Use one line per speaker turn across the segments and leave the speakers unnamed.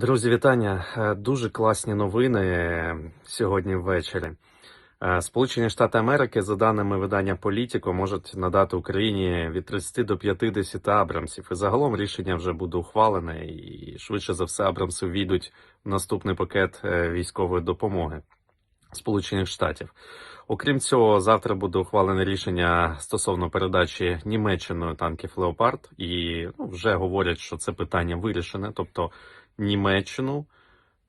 Друзі, вітання. Е, Дуже класні новини сьогодні ввечері. Е, Сполучені Штати Америки, за даними видання Політіко, можуть надати Україні від 30 до 50 абрамсів. І загалом рішення вже буде ухвалене, і швидше за все абрамси війдуть в наступний пакет е, військової допомоги Сполучених Штатів. Окрім цього, завтра буде ухвалене рішення стосовно передачі Німеччиною танків Леопард, і ну, вже говорять, що це питання вирішене, тобто Німеччину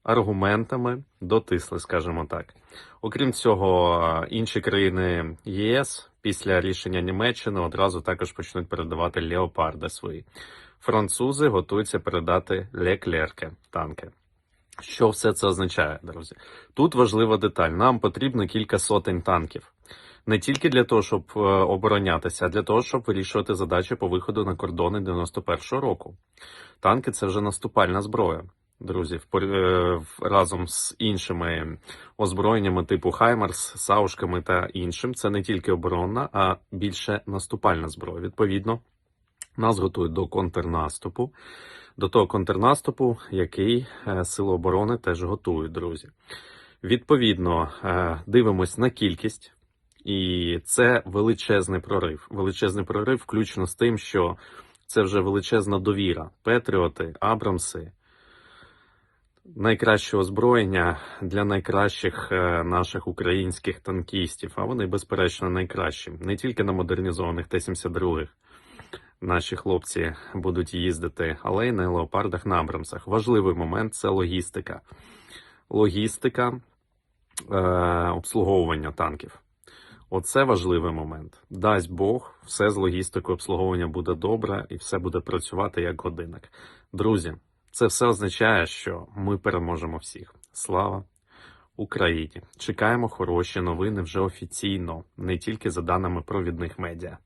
аргументами дотисли, скажімо так. Окрім цього, інші країни ЄС після рішення Німеччини одразу також почнуть передавати леопарди свої. Французи готуються передати леклерки танки. Що все це означає, друзі? Тут важлива деталь. Нам потрібно кілька сотень танків. Не тільки для того, щоб е, оборонятися, а для того, щоб вирішувати задачі по виходу на кордони 91-го року. Танки це вже наступальна зброя, друзі, е, разом з іншими озброєннями типу Хаймарс, Саушками та іншим. Це не тільки оборонна, а більше наступальна зброя. Відповідно, нас готують до контрнаступу, до того контрнаступу, який е, Сили оборони теж готують, друзі. Відповідно, е, дивимось на кількість, і це величезний прорив. Величезний прорив, включно з тим, що це вже величезна довіра. Петріоти, Абрамси, найкраще озброєння для найкращих е, наших українських танкістів. А вони, безперечно, найкращі. Не тільки на модернізованих Т-72 наші хлопці будуть їздити, але й на леопардах на Абрамсах. Важливий момент це логістика. Логістика е, обслуговування танків. Оце важливий момент. Дасть Бог, все з логістикою обслуговування буде добре і все буде працювати як годинник. Друзі, це все означає, що ми переможемо всіх. Слава Україні! Чекаємо хороші новини вже офіційно, не тільки за даними провідних медіа.